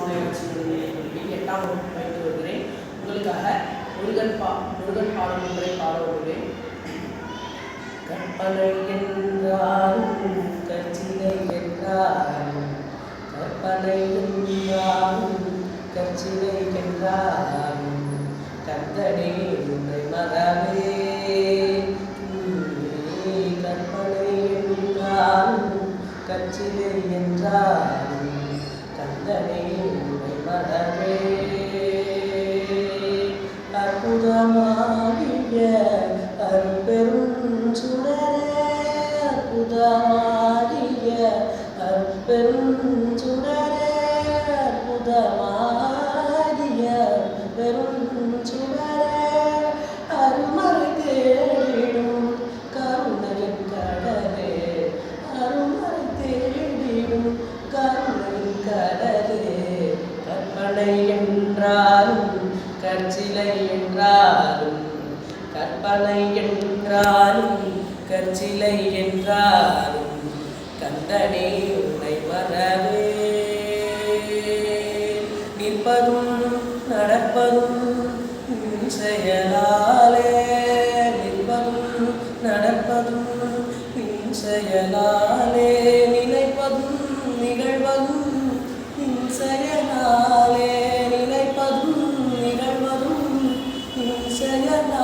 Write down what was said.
மாநகராட்சியினுடைய கல்வி எட்டாம் வகுப்பு பயின்று வருகிறேன் உங்களுக்காக முருகன் பா முருகன் பாடல் ஒன்றை பாட வருகிறேன் கற்பனை என்றாலும் கச்சிலை என்றாலும் கற்பனை என்றாலும் கச்சிலை என்றாலும் கந்தனே உன்னை மறவே. கற்பனை என்றாலும் கச்சிலை என்றாலும் கந்தனே அற்புதமாகிய அரும்பெரும் சுடரே அற்புதமாகிய அரும்பெரும் சுடரே அற்புதமாகிய கதை என்றாலும் கற்சிலை என்றாலும் கற்பனை என்றாலும் கற்சிலை என்றாலும் கந்தனே உனை மறவே நிற்பதும் நடப்பதும் செயலாலே. நிற்பதும் நடப்பதும் செயலாலே. நினைப்பதும் நிகழ்வதும் செயலா